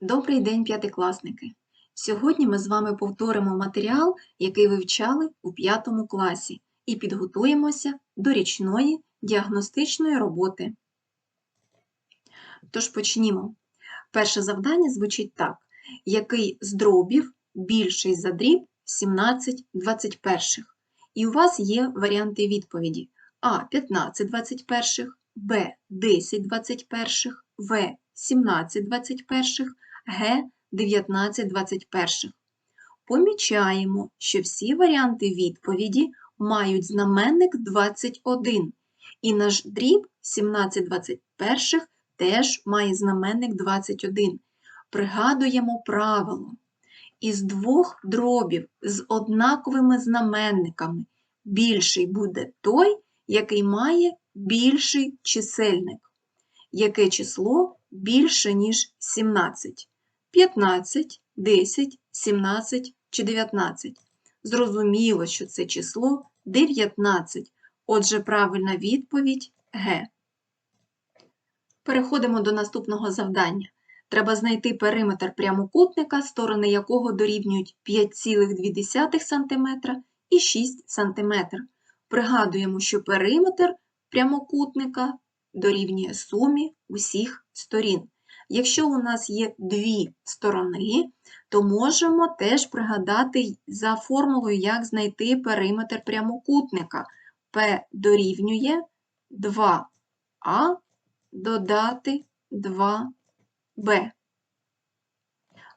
Добрий день, п'ятикласники! Сьогодні ми з вами повторимо матеріал, який вивчали у п'ятому класі, і підготуємося до річної діагностичної роботи. Тож почнімо. Перше завдання звучить так: який з дробів більший за дріб 17 21? І у вас є варіанти відповіді: А 15 21, Б 10 21, В 17 21, Г 19 21. Помічаємо, що всі варіанти відповіді мають знаменник 21, і наш дріб 17 21 теж має знаменник 21. Пригадуємо правило. Із двох дробів з однаковими знаменниками більший буде той, який має більший чисельник. Яке число більше, ніж 17? 15, 10, 17 чи 19? Зрозуміло, що це число 19. Отже, правильна відповідь Г. Переходимо до наступного завдання. Треба знайти периметр прямокутника, сторони якого дорівнюють 5,2 см і 6 см. Пригадуємо, що периметр прямокутника дорівнює сумі усіх сторін. Якщо у нас є дві сторони, то можемо теж пригадати за формулою, як знайти периметр прямокутника. P дорівнює 2а додати 2b.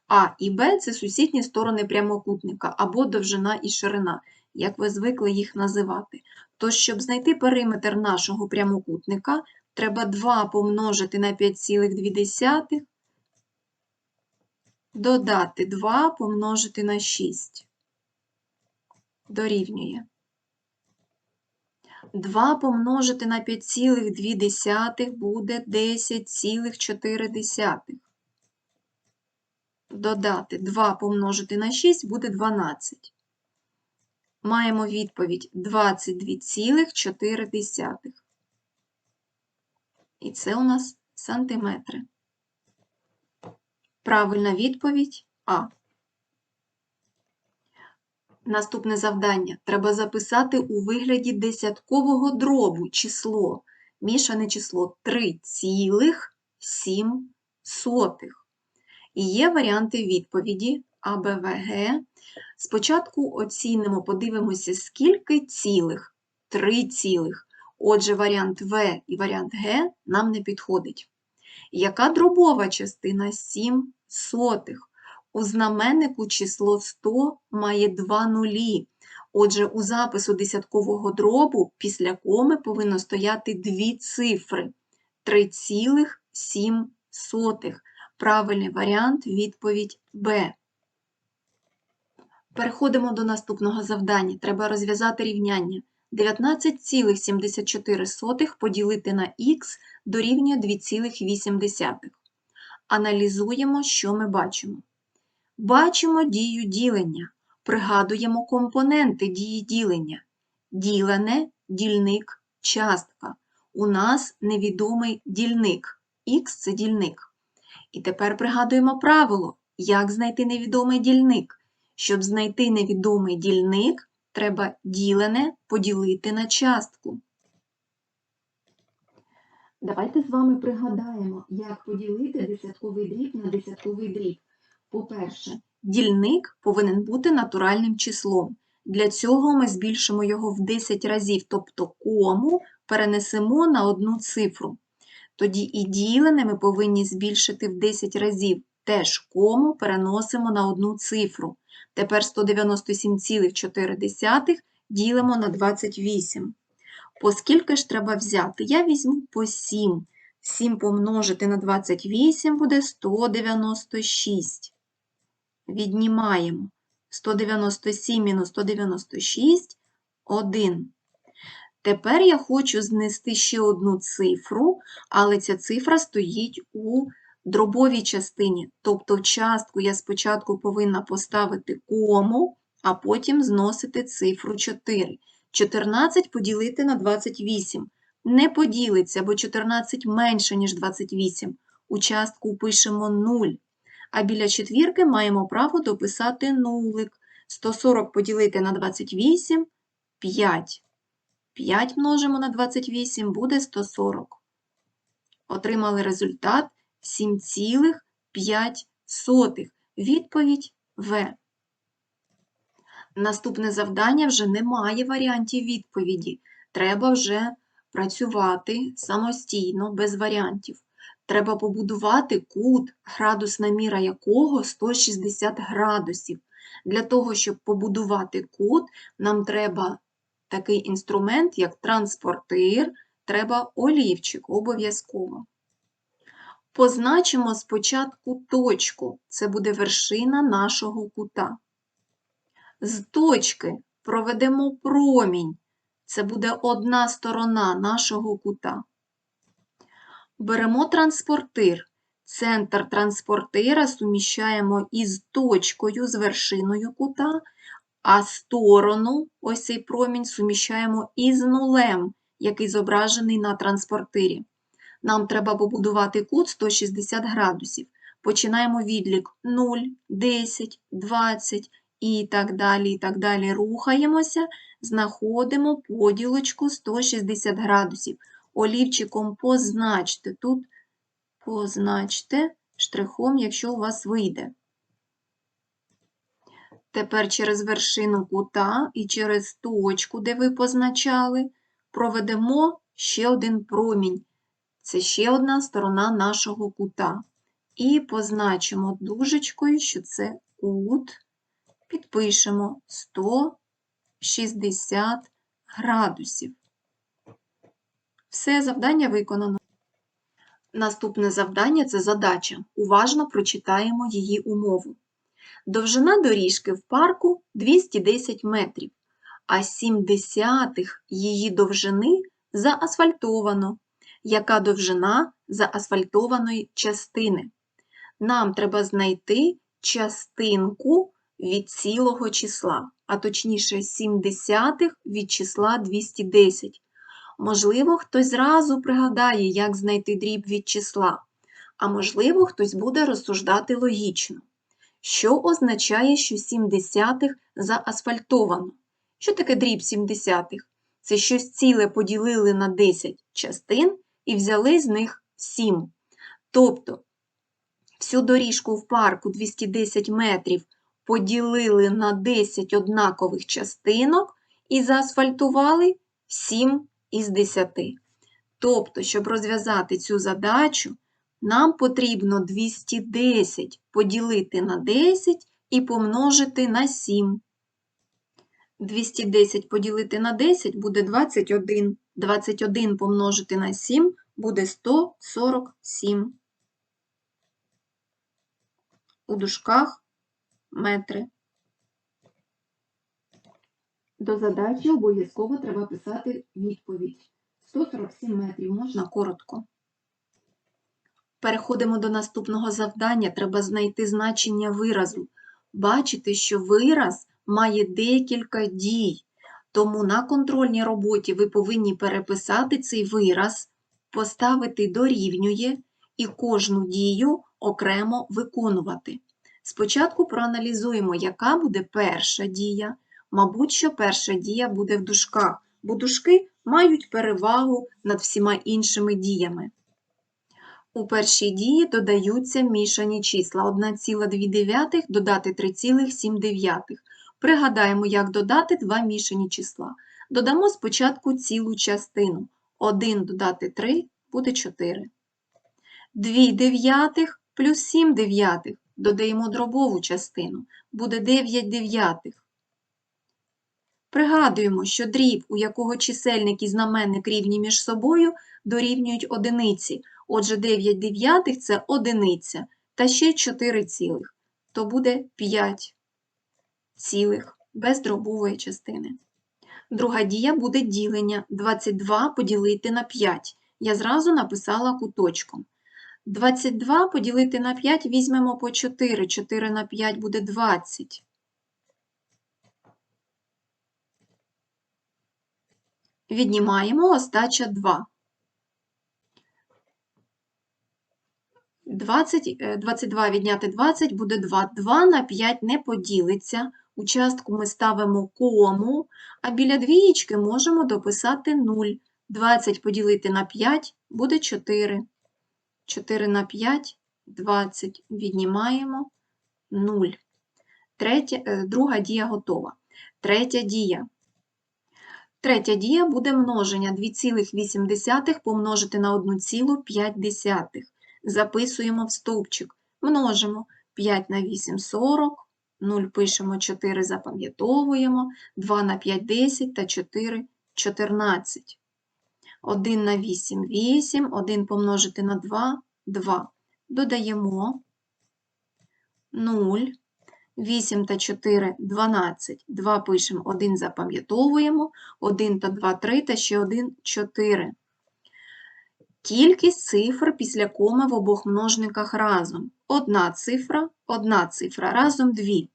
А і Б це сусідні сторони прямокутника або довжина і ширина, як ви звикли їх називати. Тож, щоб знайти периметр нашого прямокутника, треба 2 помножити на 5,2, додати 2 помножити на 6. Дорівнює. 2 помножити на 5,2 буде 10,4. Додати 2 помножити на 6 буде 12. Маємо відповідь 22,4. І це у нас сантиметри. Правильна відповідь А. Наступне завдання. Треба записати у вигляді десяткового дробу число, мішане число 3,7. І є варіанти відповіді А, Б, В, Г. Спочатку оцінимо, подивимося, скільки цілих. 3 цілих. Отже, варіант В і варіант Г нам не підходить. Яка дробова частина 7 сотих? У знаменнику число 100 має 2 нулі. Отже, у запису десяткового дробу після коми повинно стояти дві цифри 3,7. Правильний варіант відповідь Б. Переходимо до наступного завдання. Треба розв'язати рівняння. 19,74 поділити на х дорівнює 2,8. Аналізуємо, що ми бачимо. Бачимо дію ділення, пригадуємо компоненти дії ділення. Ділене, дільник, частка. У нас невідомий дільник. Х це дільник. І тепер пригадуємо правило, як знайти невідомий дільник. Щоб знайти невідомий дільник, треба ділене поділити на частку. Давайте з вами пригадаємо, як поділити десятковий дріб на десятковий дріб. По-перше, дільник повинен бути натуральним числом. Для цього ми збільшимо його в 10 разів, тобто кому перенесемо на одну цифру. Тоді і ділене ми повинні збільшити в 10 разів, теж кому переносимо на одну цифру. Тепер 197,4 ділимо на 28. По скільки ж треба взяти? Я візьму по 7. 7 помножити на 28 буде 196. Віднімаємо 197 мінус 196 1. Тепер я хочу знести ще одну цифру, але ця цифра стоїть у дробовій частині. Тобто в частку я спочатку повинна поставити кому, а потім зносити цифру 4. 14 поділити на 28. Не поділиться, бо 14 менше, ніж 28. У частку пишемо 0. а біля четвірки маємо право дописати нулик. 140 поділити на 28 – 5. 5 множимо на 28 буде 140. Отримали результат 7,5. Відповідь В. Наступне завдання вже немає варіантів відповіді. Треба вже працювати самостійно, без варіантів. Треба побудувати кут, градусна міра якого 160 градусів. Для того, щоб побудувати кут, нам треба такий інструмент, як транспортир, треба олівчик обов'язково. Позначимо спочатку точку, це буде вершина нашого кута. З точки проведемо промінь, це буде одна сторона нашого кута. Беремо транспортир. Центр транспортира суміщаємо із точкою, з вершиною кута, а сторону, ось цей промінь, суміщаємо із нулем, який зображений на транспортирі. Нам треба побудувати кут 160 градусів. Починаємо відлік 0, 10, 20 і так далі, і так далі. Рухаємося, знаходимо поділочку 160 градусів. Олівчиком позначте тут, позначте штрихом, якщо у вас вийде. Тепер через вершину кута і через точку, де ви позначали, проведемо ще один промінь. Це ще одна сторона нашого кута. І позначимо дужечкою, що це кут, підпишемо 160 градусів. Все завдання виконано. Наступне завдання це задача. Уважно прочитаємо її умову. Довжина доріжки в парку 210 метрів, а 7 десятих її довжини заасфальтовано. Яка довжина заасфальтованої частини? Нам треба знайти частинку від цілого числа, а точніше 7 десятих від числа 210. Можливо, хтось зразу пригадає, як знайти дріб від числа, а можливо, хтось буде розсуждати логічно. Що означає, що 7 десятих заасфальтовано? Що таке дріб 7 десятих? Це щось ціле поділили на 10 частин і взяли з них 7. Тобто всю доріжку в парку 210 метрів поділили на 10 однакових частинок і заасфальтували 7 із 10. Тобто, щоб розв'язати цю задачу, нам потрібно 210 поділити на 10 і помножити на 7. 210 поділити на 10 буде 21. 21 помножити на 7 буде 147. У дужках метри. До задачі обов'язково треба писати відповідь. 147 метрів можна коротко. Переходимо до наступного завдання. Треба знайти значення виразу. Бачите, що вираз має декілька дій. Тому на контрольній роботі ви повинні переписати цей вираз, поставити дорівнює і кожну дію окремо виконувати. Спочатку проаналізуємо, яка буде перша дія. Мабуть, що перша дія буде в дужках, бо дужки мають перевагу над всіма іншими діями. У першій дії додаються мішані числа 1,2 додати 3,7. Пригадаємо, як додати два мішані числа. Додамо спочатку цілу частину. 1 додати 3 буде 4. 2 дев'ятих плюс 7 дев'ятих. Додаємо дробову частину. Буде 9 дев'ятих. Пригадуємо, що дріб, у якого чисельник і знаменник рівні між собою, дорівнюють одиниці. Отже, 9 дев'ятих – це одиниця, та ще 4 цілих. То буде 5 цілих без дробової частини. Друга дія буде ділення 22 поділити на 5. Я зразу написала куточком. 22 поділити на 5 візьмемо по 4. 4 на 5 буде 20. Віднімаємо остача 2. 20, е, 22 відняти 20 буде 2. 2 на 5 не поділиться. У частку ми ставимо кому, а біля двієчки можемо дописати 0. 20 поділити на 5 буде 4. 4 на 5 – 20. Віднімаємо 0. Третя, е, друга дія готова. Третя дія. Третя дія буде множення 2,8 помножити на 1,5. Записуємо в стовпчик. Множимо 5 на 8 – 40, 0 пишемо 4, запам'ятовуємо, 2 на 5 – 10 та 4 – 14. 1 на 8 – 8, 1 помножити на 2 – 2. Додаємо 0, 8 та 4 – 12. 2 пишемо, 1 запам'ятовуємо, 1 та 2 – 3 та ще 1 – 4. Кількість цифр після коми в обох множниках разом. Одна цифра, одна цифра, разом дві.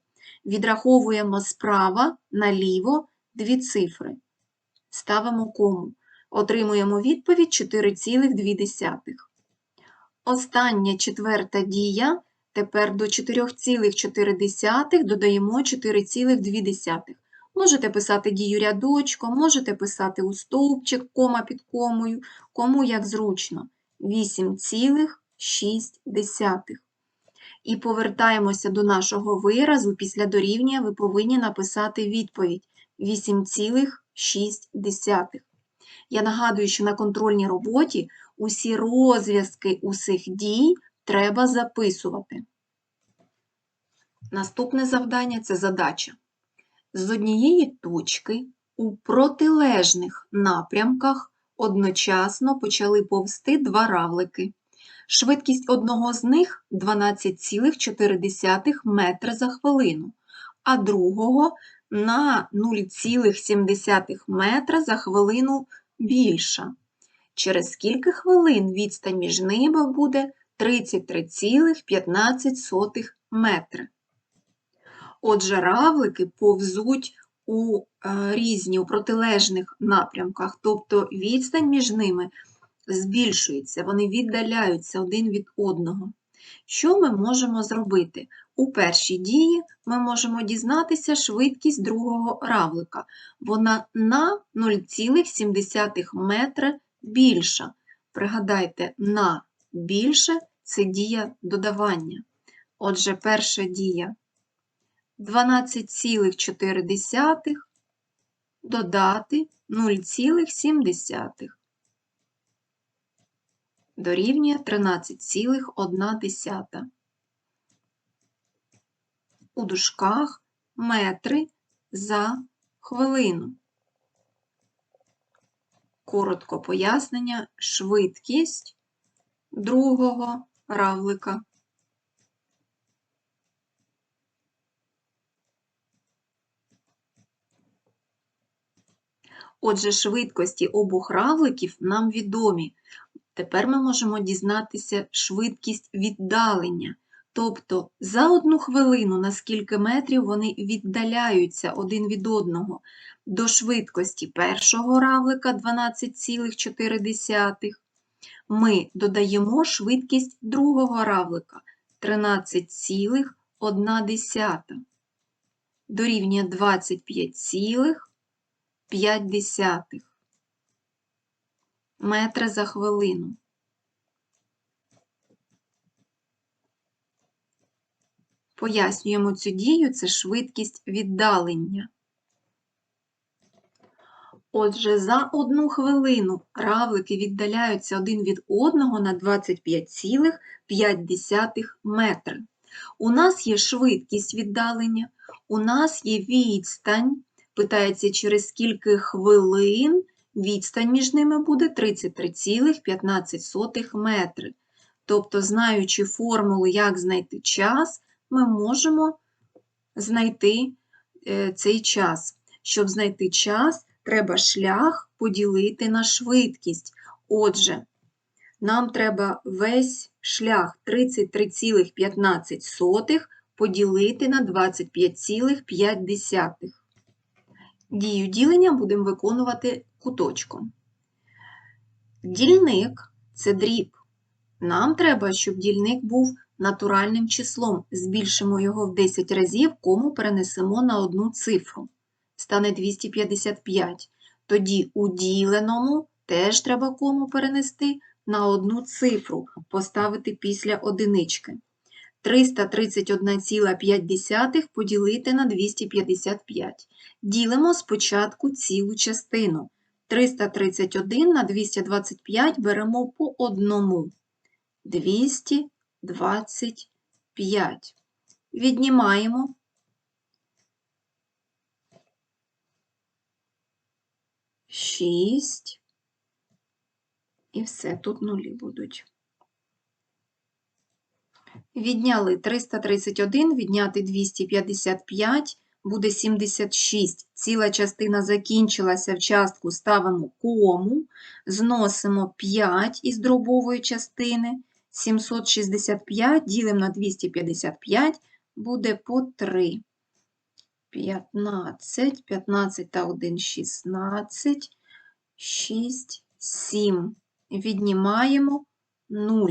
Відраховуємо справа наліво дві цифри. Ставимо кому. Отримуємо відповідь 4,2. Остання четверта дія. Тепер до 4,4 додаємо 4,2. Можете писати дію рядочком, можете писати у стовпчик, кома під комою, кому як зручно. 8,6. І повертаємося до нашого виразу. Після дорівнює ви повинні написати відповідь 8,6. Я нагадую, що на контрольній роботі усі розв'язки усіх дій треба записувати. Наступне завдання це задача. З однієї точки у протилежних напрямках одночасно почали повсти два равлики. Швидкість одного з них 12,4 метра за хвилину, а другого на 0,7 метра за хвилину більша. Через скільки хвилин відстань між ними буде 33,15 метри. Отже, равлики повзуть у е, різні у протилежних напрямках, тобто відстань між ними збільшується, вони віддаляються один від одного. Що ми можемо зробити? У першій дії ми можемо дізнатися швидкість другого равлика. Вона на 0,7 метра більша. Пригадайте, на більше це дія додавання. Отже, перша дія 12,4 додати 0,7 дорівнює 13,1. У дужках метри за хвилину. Коротко пояснення швидкість другого равлика. Отже, швидкості обох равликів нам відомі. Тепер ми можемо дізнатися швидкість віддалення, тобто за одну хвилину на скільки метрів вони віддаляються один від одного. До швидкості першого равлика 12,4 ми додаємо швидкість другого равлика 13,1 дорівнює 25,5 метра за хвилину. Пояснюємо цю дію, це швидкість віддалення. Отже, за одну хвилину равлики віддаляються один від одного на 25,5 метри. У нас є швидкість віддалення, у нас є відстань. Питається, через скільки хвилин відстань між ними буде 33,15 метри. Тобто, знаючи формулу, як знайти час, ми можемо знайти е, цей час. Щоб знайти час, треба шлях поділити на швидкість. Отже, нам треба весь шлях 33,15 поділити на 25,5. Дію ділення будемо виконувати куточком. Дільник це дріб Нам треба, щоб дільник був натуральним числом. Збільшимо його в 10 разів, кому перенесемо на одну цифру. Стане 255. Тоді у діленому теж треба кому перенести на одну цифру, поставити після одинички. 331,5 поділити на 255. Ділимо спочатку цілу частину. 331 на 225 беремо по одному. 225. Віднімаємо. Шість. І все, тут нулі будуть. Відняли 331, відняти 255, буде 76. Ціла частина закінчилася в частку, ставимо кому, зносимо 5 із дробової частини. 765 ділимо на 255, буде по 3. 15, 15 та 1, 16, 6, 7. Віднімаємо 0.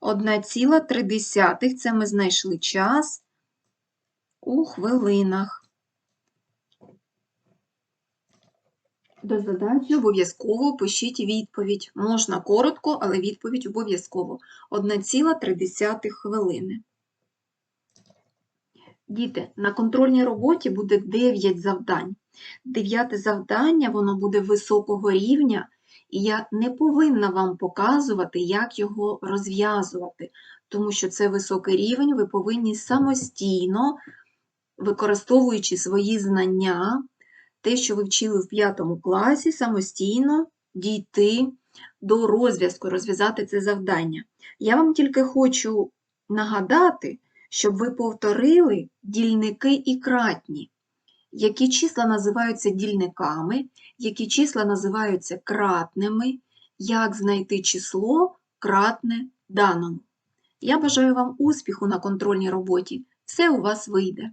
1,3 це ми знайшли час у хвилинах. До задачі обов'язково пишіть відповідь. Можна коротко, але відповідь обов'язково. 1,3 хвилини. Діти, на контрольній роботі буде 9 завдань. Дев'яте завдання, воно буде високого рівня, і я не повинна вам показувати, як його розв'язувати, тому що це високий рівень, ви повинні самостійно, використовуючи свої знання, те, що ви вчили в 5 класі, самостійно дійти до розв'язку, розв'язати це завдання. Я вам тільки хочу нагадати, щоб ви повторили дільники і кратні, які числа називаються дільниками, які числа називаються кратними, як знайти число кратне даному. Я бажаю вам успіху на контрольній роботі. Все у вас вийде.